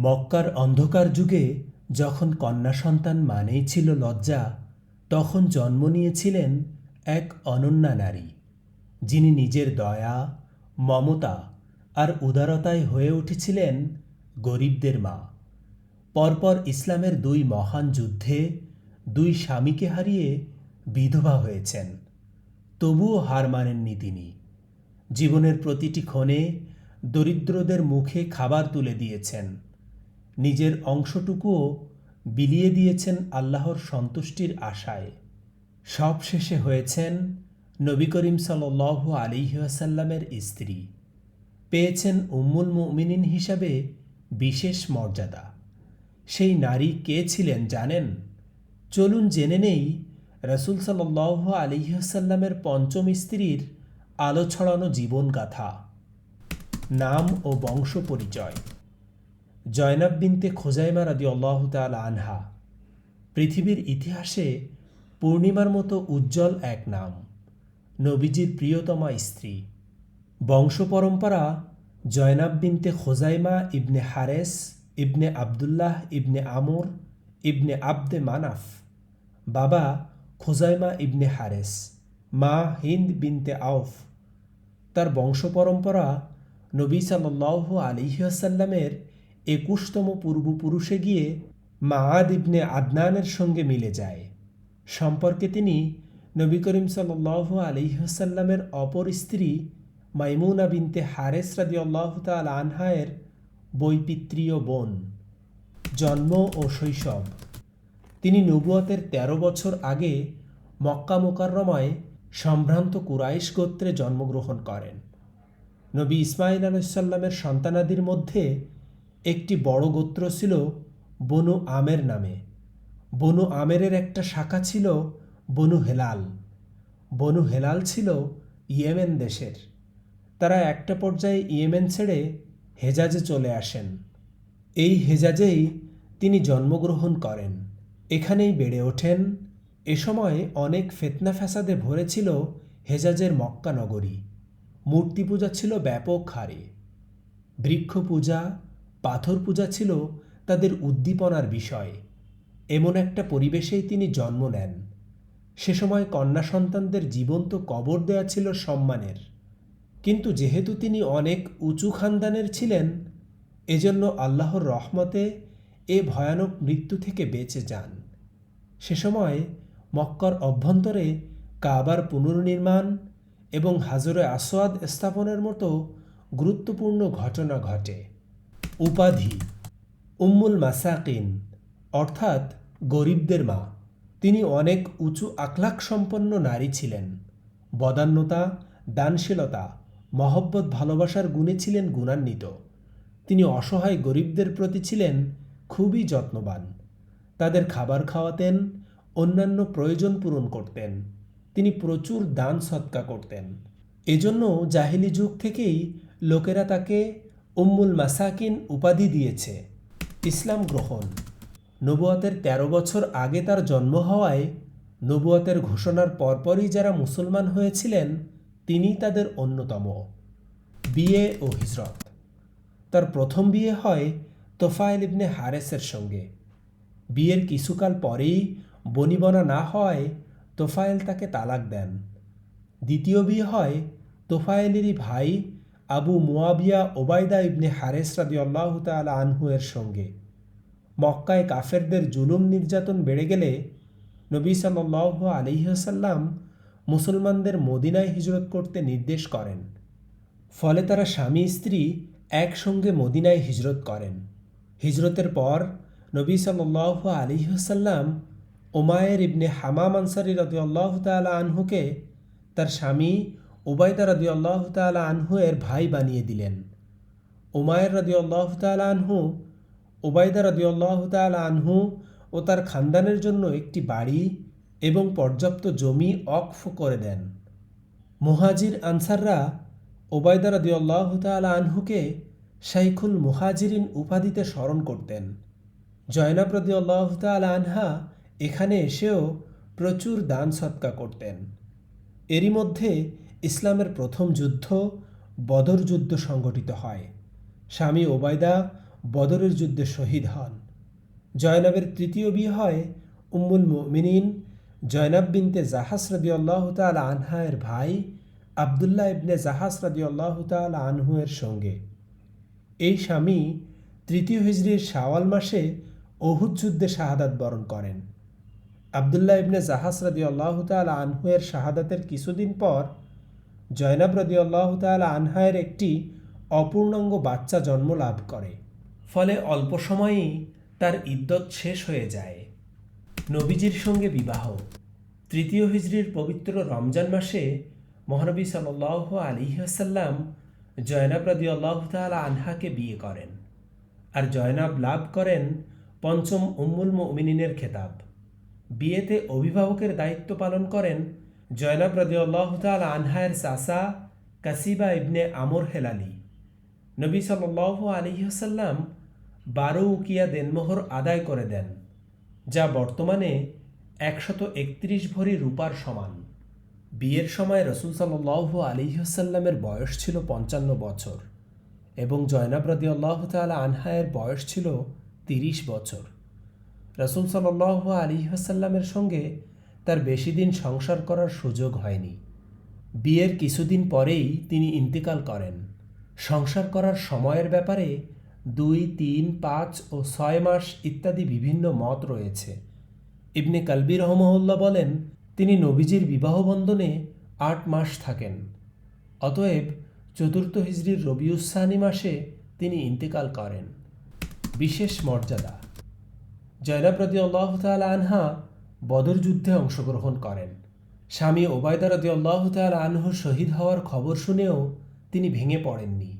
মক্কার অন্ধকার যুগে যখন কন্যা সন্তান মানেই ছিল লজ্জা, তখন জন্ম নিয়েছিলেন এক অনন্যা নারী, যিনি নিজের দয়া, মমতা আর উদারতায় হয়ে উঠেছিলেন গরিবদের মা। পরপর ইসলামের দুই মহান যুদ্ধে দুই স্বামীকে হারিয়ে বিধবা হয়েছেন। তবুও হার মানেননি তিনি। জীবনের প্রতিটি ক্ষণে দরিদ্রদের মুখে খাবার তুলে দিয়েছেন। নিজের অংশটুকুও বিলিয়ে দিয়েছেন আল্লাহর সন্তুষ্টির আশায়। সব শেষে হয়েছেন নবী করিম সাল আলিহাসাল্লামের স্ত্রী। পেয়েছেন উম্মুল মুমিনিন হিসাবে বিশেষ মর্যাদা। সেই নারী কে ছিলেন জানেন? চলুন জেনে নেই রসুল সাল আলিহাসাল্লামের পঞ্চম স্ত্রীর আলো ছড়ানো জীবনগাথা। নাম ও বংশ পরিচয়। জয়নাব বিনতে খোজাইমা রাদি আল্লাহ তাল আনহা। পৃথিবীর ইতিহাসে পূর্ণিমার মতো উজ্জ্বল এক নাম, নবীজির প্রিয়তমা স্ত্রী। বংশ পরম্পরা জয়নাব বিনতে খোজাইমা ইবনে হারেস, ইবনে আবদুল্লাহ ইবনে আমর, ইবনে আবদে মানাফ, বাবা খোজাইমা ইবনে হারেস, মা হিন্দ বিনতে আউফ তার বংশ পরম্পরা নবী সাল্লাহ আলিহাসাল্লামের একুশতম পূর্বপুরুষে গিয়ে মাআদ ইবনে আদনানের সঙ্গে মিলে যায়। সম্পর্কে তিনি নবী করিম সাল্লাহ আলিহাসাল্লামের অপর স্ত্রী মাইমুনা বিনতে হারেস রাদি আল্লাহ তাল আনহায়ের বৈপিত্রীয় বোন। জন্ম ও শৈশব। তিনি নবুয়তের ১৩ বছর আগে মক্কা মোকাররমায় সম্ভ্রান্ত কুরাইশ গোত্রে জন্মগ্রহণ করেন। নবী ইসমাইল আলাইসাল্লামের সন্তানাদির মধ্যে একটি বড় গোত্র ছিল বনু আমের নামে। বনু আমেরের একটা শাখা ছিল বনু হেলাল। বনু হেলাল ছিল ইয়েমেন দেশের। তারা একটা পর্যায়ে ইয়েমেন ছেড়ে হেজাজে চলে আসেন। এই হেজাজেই তিনি জন্মগ্রহণ করেন। এখানেই বেড়ে ওঠেন। এ সময় অনেক ফেতনা ফ্যাসাদে ভরেছিল হেজাজের মক্কা নগরী মূর্তি পূজা ছিল ব্যাপক হারে। বৃক্ষ পূজা পাথর পূজা ছিল তাদের উদ্দীপনার বিষয়। এমন একটা পরিবেশেই তিনি জন্ম নেন। সে সময় কন্যা সন্তানদের জীবন্ত কবর দেয়া ছিল সম্মানের। কিন্তু যেহেতু তিনি অনেক উঁচু খানদানের ছিলেন, এজন্য আল্লাহর রহমতে এ ভয়ানক মৃত্যু থেকে বেঁচে যান। সে সময় মক্কর অভ্যন্তরে কাবার পুনর্নির্মাণ এবং হাজরে আসোয়াদ স্থাপনের মতো গুরুত্বপূর্ণ ঘটনা ঘটে। উপাধি। উম্মুল মাসাকিন, অর্থাৎ গরিবদের মা। তিনি অনেক উঁচু আখলাক সম্পন্ন নারী ছিলেন। বদান্যতা, দানশীলতা, মহব্বত ভালোবাসার গুণে ছিলেন গুণান্বিত। তিনি অসহায় গরিবদের প্রতি ছিলেন খুবই যত্নবান। তাদের খাবার খাওয়াতেন, অন্যান্য প্রয়োজন পূরণ করতেন। তিনি প্রচুর দান সৎকা করতেন। এজন্য জাহিলি যুগ থেকেই লোকেরা তাকে উম্মুল মাসাকিন উপাধি দিয়েছে। ইসলাম গ্রহণ। নবুয়াতের ১৩ বছর আগে তার জন্ম হওয়ায় নবুয়াতের ঘোষণার পরপরই যারা মুসলমান হয়েছিলেন তিনি তাদের অন্যতম। বিয়ে ও হিজরত। তার প্রথম বিয়ে হয় তোফায়েল ইবনে হারেসের সঙ্গে। বিয়ের কিছুকাল পরেই বনিবনা না হয় তোফায়েল তাকে তালাক দেন। দ্বিতীয় বিয়ে হয় তোফায়েলেরই ভাই আবু মুয়াবিয়া ওবায়দা ইবনে হারেস রাদি আল্লাহ তালা আনহু এর সঙ্গে। মক্কায় কাফেরদের জুলুম নির্যাতন বেড়ে গেলে নবী সাল্লাহ আলিহাসাল্লাম মুসলমানদের মদিনায় হিজরত করতে নির্দেশ করেন। ফলে তারা স্বামী স্ত্রী একসঙ্গে মদিনায় হিজরত করেন। হিজরতের পর নবী সাল্লাহ আলিহাসাল্লাম ওমায়ের ইবনে হামাম আনসারি আল্লাহ তালা আনহুকে তার স্বামী ওবায়দা রদি আল্লাহ তালা আনহু এর ভাই বানিয়ে দিলেন। ওমায়ের রদি আল্লাহ তালা আনহু ওবায়দা রদি আল্লাহ তালা আনহু ও তার খানদানের জন্য একটি বাড়ি এবং পর্যাপ্ত জমি অক্ফ করে দেন। মুহাজির আনসাররা ওবায়দা রদি আল্লাহ তালা আনহুকে শাইখুল মুহাজিরিন উপাধিতে স্মরণ করতেন। জয়নাব রদি আল্লাহ তালা আনহা এখানে এসেও প্রচুর দান সৎকা করতেন। এরই মধ্যে ইসলামের প্রথম যুদ্ধ বদর যুদ্ধ সংগঠিত হয়। স্বামী ওবায়দা বদরের যুদ্ধে শহীদ হন। জয়নাবের তৃতীয় বিয়ে হয় উম্মুল মুমিনিন। জয়নাব বিনতে জাহাস রদি আল্লাহ তাল আনহায়ের ভাই আবদুল্লাহ ইবনে জাহাস রদি আল্লাহ তাল আনহুয়ের সঙ্গে। এই স্বামী তৃতীয় হিজড়ির শাওয়াল মাসে অহুদ যুদ্ধে শাহাদাত বরণ করেন। আবদুল্লাহ ইবনে জাহাস রদি আল্লাহ তাল আনহুয়ের শাহাদাতের কিছুদিন পর জয়নাব রদি আল্লাহ তাল আনহায়ের একটি অপূর্ণাঙ্গ বাচ্চা জন্ম লাভ করে। ফলে অল্প সময়েই তার ইদ্যত শেষ হয়ে যায়। নবীজির সঙ্গে বিবাহ। তৃতীয় হিজড়ির পবিত্র রমজান মাসে মহানবী সাল্লাহ আলিহাসাল্লাম জয়নাব রদি আল্লাহ তাল আনহাকে বিয়ে করেন। আর জয়নাব লাভ করেন পঞ্চম উম্মুল মুমিনিনের খেতাব। বিয়েতে অভিভাবকের দায়িত্ব পালন করেন জয়নাব রদিউল্লাহ তাল আনহায়ের চাষা কাসিবা ইবনে আমর হেলালি। নবী সাল্লাহ আলিহাসাল্লাম বারো উকিয়া দেনমোহর আদায় করে দেন, যা বর্তমানে একশত একত্রিশ ভরি রূপার সমান। বিয়ের সময় রসুল সাল্লাহ আলিহাসাল্লামের বয়স ছিল পঞ্চান্ন বছর এবং জয়নাব রদিউল্লাহ তাল আনহায়ের বয়স ছিল তিরিশ বছর। রসুল সাল্লাহ আলী হাসাল্লামের সঙ্গে তার বেশি দিন সংসার করার সুযোগ হয়নি। বিয়ের কিছুদিন পরেই তিনি ইন্তেকাল করেন। সংসার করার সময়ের ব্যাপারে দুই, তিন, পাঁচ ও ছয় মাস ইত্যাদি বিভিন্ন মত রয়েছে। ইবনে কালবি রহমহল্লা বলেন, তিনি নবীজির বিবাহ বন্ধনে আট মাস থাকেন। অতএব চতুর্থ হিজড়ির রবিউসানি মাসে তিনি ইন্তেকাল করেন। বিশেষ মর্যাদা। জয়নাব রদি আল্লাহ তাল আনহা বদর যুদ্ধে অংশগ্রহণ করেন। স্বামী ওবায়দা রদি আল্লাহ তাল আনহু শহীদ হওয়ার খবর শুনেও তিনি ভেঙে পড়েননি।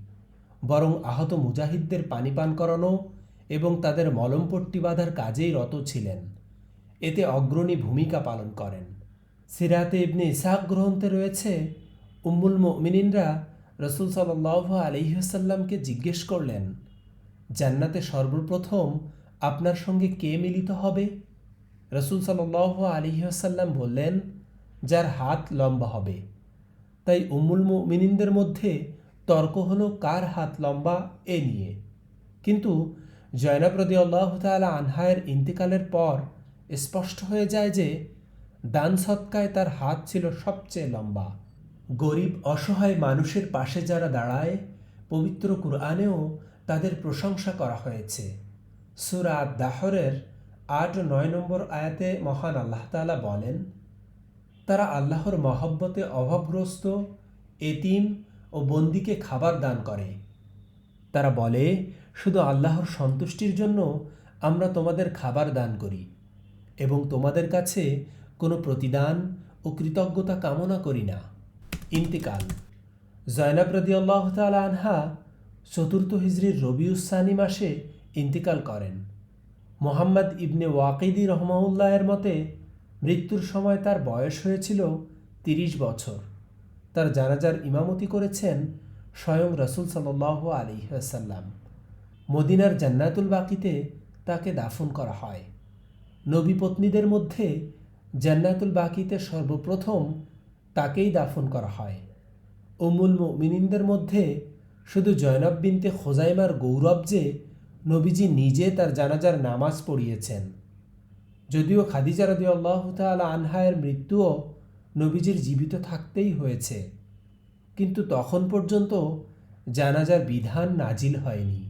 বরং আহত মুজাহিদদের পানি পান করানো এবং তাদের মলমপট্টি বাঁধার কাজেই রত ছিলেন। এতে অগ্রণী ভূমিকা পালন করেন। সিরাতে ইবনে ইসাক গ্রন্থে রয়েছে, উম্মুল মিনিনরা রসুল সাল্লাহ আলিহাসাল্লামকে জিজ্ঞেস করলেন, জান্নাতে সর্বপ্রথম আপনার সঙ্গে কে মিলিত হবে রসুল সাল্লাহ আলিহাসাল্লাম বললেন, যার হাত লম্বা হবে। তাই উম্মুল মিনিনদের মধ্যে তর্ক হলো, কার হাত লম্বা? এ নিয়ে। কিন্তু জয়নাব রদি আল্লাহ তালা আনহায়ের ইন্তিকালের পর স্পষ্ট হয়ে যায় যে, দান সৎকায় তার হাত ছিল সবচেয়ে লম্বা। গরিব, অসহায় মানুষের পাশে যারা দাঁড়ায়, পবিত্র কুরআনেও তাদের প্রশংসা করা হয়েছে। সুরা দাহরের আট নয় নম্বর আয়াতে মহান আল্লাহ তালা বলেন, তারা আল্লাহর মহব্বতে অভাবগ্রস্ত, এতিম ও বন্দিকে খাবার দান করে। তারা বলে, শুধু আল্লাহর সন্তুষ্টির জন্য আমরা তোমাদের খাবার দান করি এবং তোমাদের কাছে কোনো প্রতিদান ও কৃতজ্ঞতা কামনা করি না। ইন্তিকাল। জয়নাব রদি আল্লাহ আনহা চতুর্থ হিজড়ির রবিউসানি মাসে ইন্তিকাল করেন। মোহাম্মদ ইবনে ওয়াকিদি রহমাউল্লাহের মতে, মৃত্যুর সময় তার বয়স হয়েছিল তিরিশ বছর। তার জানাজার ইমামতি করেছেন স্বয়ং রসুল সাল্লাহ আলী আসাল্লাম মদিনার জান্নাতুল বাকিতে তাকে দাফন করা হয়। নবী পত্নীদের মধ্যে জান্নাতুল বাকিতে সর্বপ্রথম তাকেই দাফন করা হয়। উমুল মিনিনদের মধ্যে শুধু জয়নব বিনতে খোজাইমার গৌরব যে নবীজি নিজে তার জানাজার নামাজ পড়িয়েছেন। যদিও খাদিজা রদি আল্লাহ আনহায়ের মৃত্যুও নবীজির জীবিত থাকতেই হয়েছে। কিন্তু তখন পর্যন্ত জানাজার বিধান নাজিল হয়নি।